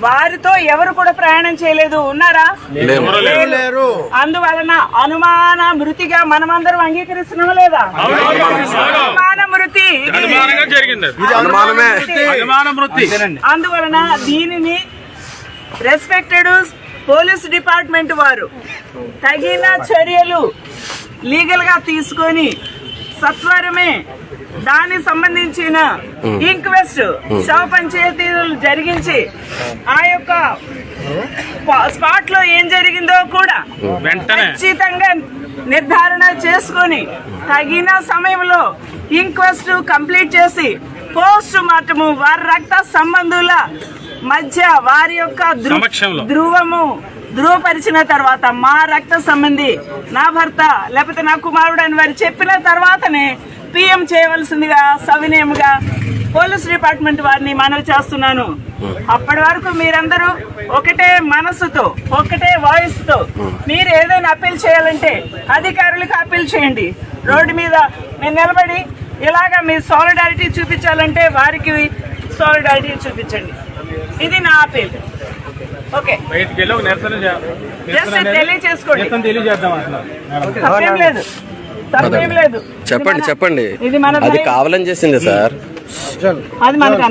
వారితో ఎవరు కూడా ప్రయాణం చేయలేదు. ఉన్నారా? లేరు. అందువలన అనుమాన మృతిగా మనమందరం అంగీకరిస్తున్నామా లేదా. అనుమాన మృతి అందువలన దీనిని రెస్పెక్టెడ్ పోలీస్ డిపార్ట్మెంట్ వారు తగిన చర్యలు లీగల్గా తీసుకొని సత్వరమే దానికి సంబంధించిన ఇంక్వెస్ట్ శవ పంచాయతీలు జరిగించి ఆ యొక్క స్పాట్లో ఏం జరిగిందో కూడా ఖచ్చితంగా నిర్ధారణ చేసుకొని తగిన సమయంలో ఇంక్వెస్ట్ కంప్లీట్ చేసి పోస్ట్ మార్టము వారి రక్త సంబంధుల మధ్య వారి యొక్క. ధ్రువము ధృవపరిచిన తర్వాత మా రక్త సంబంధి నా భర్త లేకపోతే నా కుమారుడు అని వారు చెప్పిన తర్వాతనే పిఎం చేయవలసిందిగా సవినయముగా పోలీస్ డిపార్ట్మెంట్ వారిని మనవి చేస్తున్నాను. అప్పటి వరకు మీరందరూ ఒకటే మనసుతో ఒకటే వాయిస్తో మీరు ఏదైనా అప్పీల్ చేయాలంటే అధికారులకు అప్పీల్ చేయండి. రోడ్డు మీద మీరు నిలబడి ఇలాగా మీ సాలిడారిటీ చూపించాలంటే వారికి సాలిడారిటీ చూపించండి. ఇది నా అప్పీల్. ఓకే. జస్ట్ తప్పేం లేదు. చెప్పండి చెప్పండి. అది. కావాలని చేసింది సార్. అది మనకు